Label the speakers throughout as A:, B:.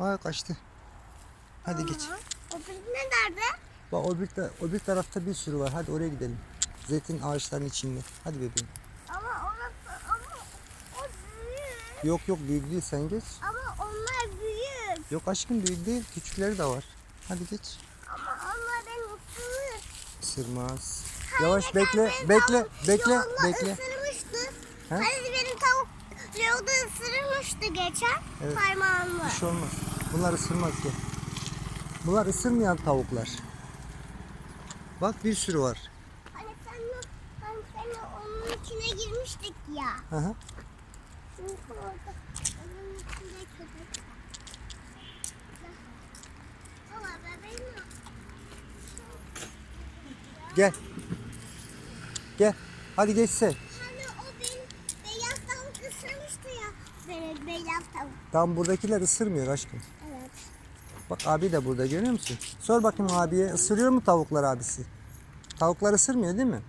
A: Aa kaçtı. Hadi geç.
B: O ne nerede?
A: Bak o bir, ta- o bir tarafta bir sürü var. Hadi oraya gidelim. Zeytin ağaçlarının içinde. Hadi bebeğim.
B: Ama orası ama o büyük.
A: Yok yok büyük değil sen geç.
B: Ama onlar büyük.
A: Yok aşkım büyük değil. Küçükleri de var. Hadi geç.
B: Ama onlar beni ısırır.
A: Isırmaz.
B: Hayır,
A: Yavaş bekle, bekle, bekle, bekle.
B: Hani benim tavuk yolda ısırmıştı geçen
A: Evet.
B: parmağımla.
A: Bir şey olmaz. Bunlar ısırmaz ki. Bunlar ısırmayan tavuklar. Bak bir sürü var.
B: Hani sen hani seninle onun içine girmiştik ya.
A: Hı hı.
B: Çünkü orada onun içinde köpek var. Baba bebeğim yok.
A: Gel. Gel. Hadi geçse.
B: Hani o benim beyaz tavuk ısırmıştı beyaz tavuk.
A: Tam buradakiler ısırmıyor aşkım.
B: Evet.
A: Bak abi de burada görüyor musun? Sor bakayım abiye ısırıyor mu tavuklar abisi? Tavuklar ısırmıyor değil mi?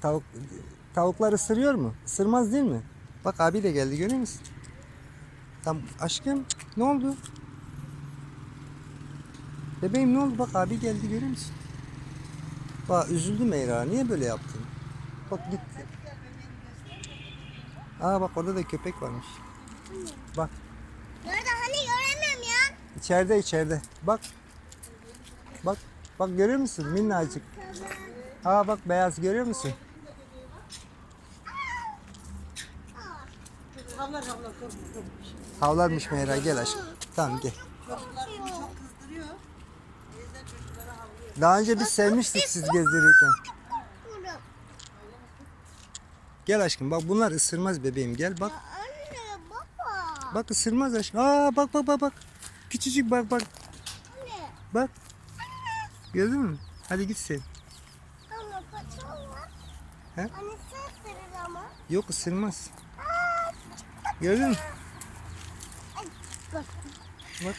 A: Tavuk tavuklar ısırıyor mu? Isırmaz değil mi? Bak abi de geldi görüyor musun? Tam aşkım ne oldu? Bebeğim ne oldu? Bak abi geldi görüyor musun? Bak üzüldü Meyra. Niye böyle yaptın? Bak gitti. Aa bak orada da köpek varmış. Bak
B: Nerede hani göremiyorum ya.
A: İçeride içeride. Bak. Bak. Bak görüyor musun? Minnacık. Aa bak beyaz görüyor musun?
C: Havlar havlar korkma korkma.
A: Havlarmış Meyra gel aşkım. Tamam gel.
C: Çocuklar beni çok kızdırıyor. O yüzden çocuklara havlıyor.
A: Daha önce biz sevmiştik siz gezdirirken. Gel aşkım bak bunlar ısırmaz bebeğim gel bak.
B: Anne baba.
A: Bak ısırmaz aşkım. Aa bak bak bak bak. Küçücük bak bak.
B: Anne.
A: Bak. Gördün mü? Hadi git sen.
B: Ama kaçalım.
A: He?
B: Hani sen ısırır ama.
A: Yok ısırmaz. Gördün mü?
B: Bak.
A: Bak.